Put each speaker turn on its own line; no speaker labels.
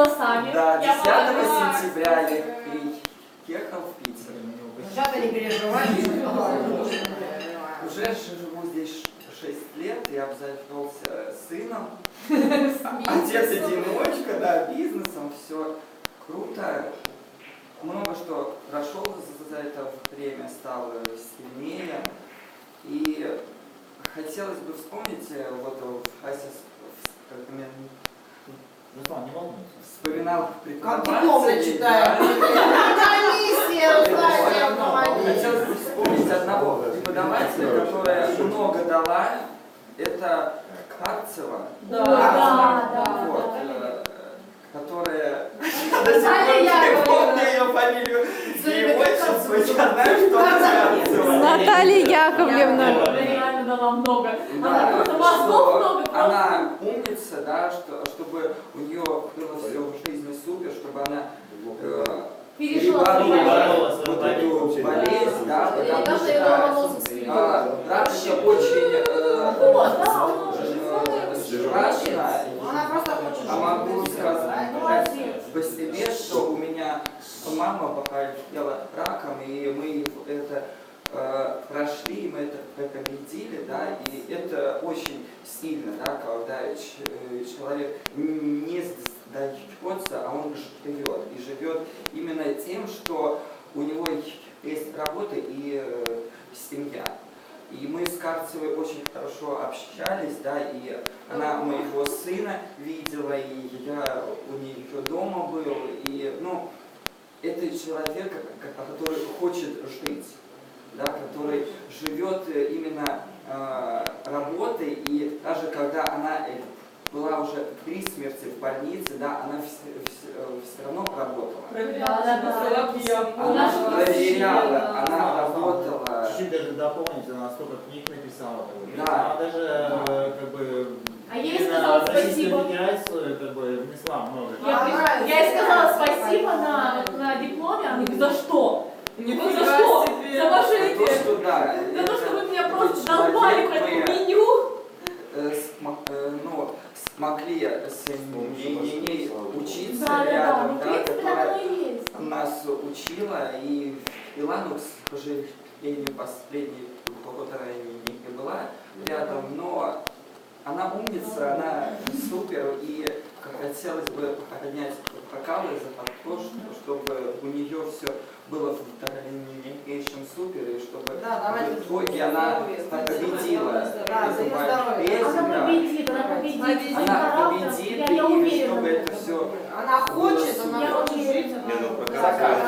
волосами.
Да,
Я
10
поняла.
сентября я приехал в Питер.
Ребята, не переживайте.
Уже живу здесь 6 лет, я обзавелся сыном. Отец-одиночка, да, бизнесом, все круто. Много что прошел за, это время, стал э, сильнее. И хотелось бы вспомнить, э, вот э, Ася как
Руслан, не волнуйся.
вспоминал
Как читаю.
да.
Комиссия, Руслан, я помогу.
Хотелось бы вспомнить одного преподавателя, которая много дала. Это Карцева.
Да, да, да.
Вот, э, которая...
Наталья
Не помню
Яковлевна.
ее фамилию и отчество, я знаю, что она Карцева.
Наталья Яковлевна.
Она реально дала много. Она
Да,
много. просто.
она умница, да, что, чтобы у нее было все в жизни супер, чтобы она э, переборола вот эту
болезнь.
болезнь, да, потому что а, это очень э,
он
э, страшно.
Она просто хочет
А могу сказать по себе, что у меня мама болела раком, и мы это э, прошли, мы это победили, да, и это очень сильно, да, когда э, человек не сдается, а он живет, и живет именно тем, что у него есть работа и э, семья. И мы с Карцевой очень хорошо общались, да, и она моего сына видела, и я у нее дома был, и, ну, это человек, ко- который хочет жить, да, который живет э, именно э, работой, и даже когда она э, была уже при смерти в больнице, да, она все, равно работала.
Да, да, да.
Она
Наша
проверяла, она работала.
Чуть-чуть даже дополнить, она столько книг написала.
Да.
Она даже э, как бы
А я ей сказала спасибо.
Федерацию как бы внесла много.
Я, я ей сказала
спасибо.
на, на дипломе, она говорит, за что? Ну за что?
себе.
За ваши
За то,
эти...
что да,
За то, что вы меня
это
просто
человек,
долбали по
мы,
этому меню.
э, смо- э, ну, смогли с ней учиться
Да, да, да.
рядом,
Ну, в
да,
принципе, так
которая нас учила, и Илану, к сожалению, последние полтора не была рядом, но она умница, она супер, и хотелось бы поднять бокалы за то, что- чтобы у нее все было в дальнейшем супер, и чтобы
Да,
в итоге она победила
Да, за
эту
её здоровье.
болезнь,
Она
да.
победит, она победит.
Победит.
Своим
Она
характером.
победит,
Я, я
и
уверена.
чтобы
в
это
этом.
все
Она хочет, она
Я
хочет
уверена.
жить.
Не, ну,